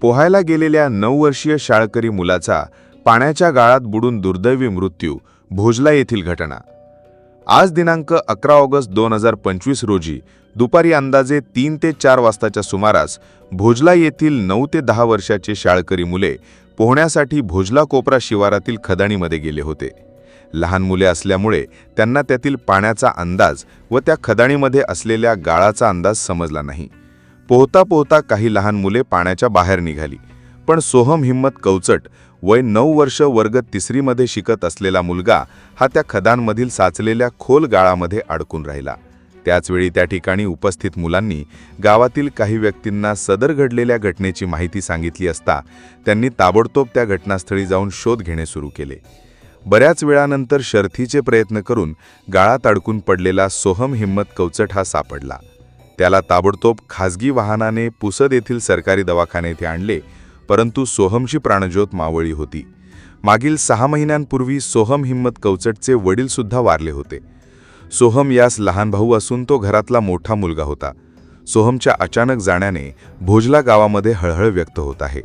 पोहायला गेलेल्या नऊ वर्षीय शाळकरी मुलाचा पाण्याच्या गाळात बुडून दुर्दैवी मृत्यू भोजला येथील घटना. आज दिनांक अकरा ऑगस्ट दोन हजार पंचवीस रोजी दुपारी अंदाजे तीन ते चार वाजताच्या सुमारास भोजला येथील नऊ ते दहा वर्षाचे शाळकरी मुले पोहण्यासाठी भोजला कोपरा शिवारातील खदाणीमध्ये गेले होते. लहान मुले असल्यामुळे त्यांना त्यातील पाण्याचा अंदाज व त्या खदाणीमध्ये असलेल्या गाळाचा अंदाज समजला नाही. पोहता पोहता काही लहान मुले पाण्याच्या बाहेर निघाली. पण सोहम हिम्मत कवचट वय नऊ वर्ष वर्ग तिसरीमध्ये शिकत असलेला मुलगा हा त्या खदांमधील साचलेल्या खोल गाळामध्ये अडकून राहिला. त्याचवेळी त्या ठिकाणी उपस्थित मुलांनी गावातील काही व्यक्तींना सदर घडलेल्या घटनेची माहिती सांगितली असता त्यांनी ताबडतोब त्या घटनास्थळी जाऊन शोध घेणे सुरू केले. बऱ्याच वेळानंतर शर्थीचे प्रयत्न करून गाळात अडकून पडलेला सोहम हिम्मत कवचट हा सापडला. त्याला ताबडतोब खाजगी वाहनाने पुसद येथील सरकारी दवाखाने येथे आणले परंतु सोहमची प्राणज्योत मावळी होती. मागील सहा महिन्यांपूर्वी सोहम हिम्मत कवचटचे वडीलसुद्धा वारले होते. सोहम यास लहान भाऊ असून तो घरातला मोठा मुलगा होता. सोहमच्या अचानक जाण्याने भोजला गावामध्ये हळहळ व्यक्त होत आहे.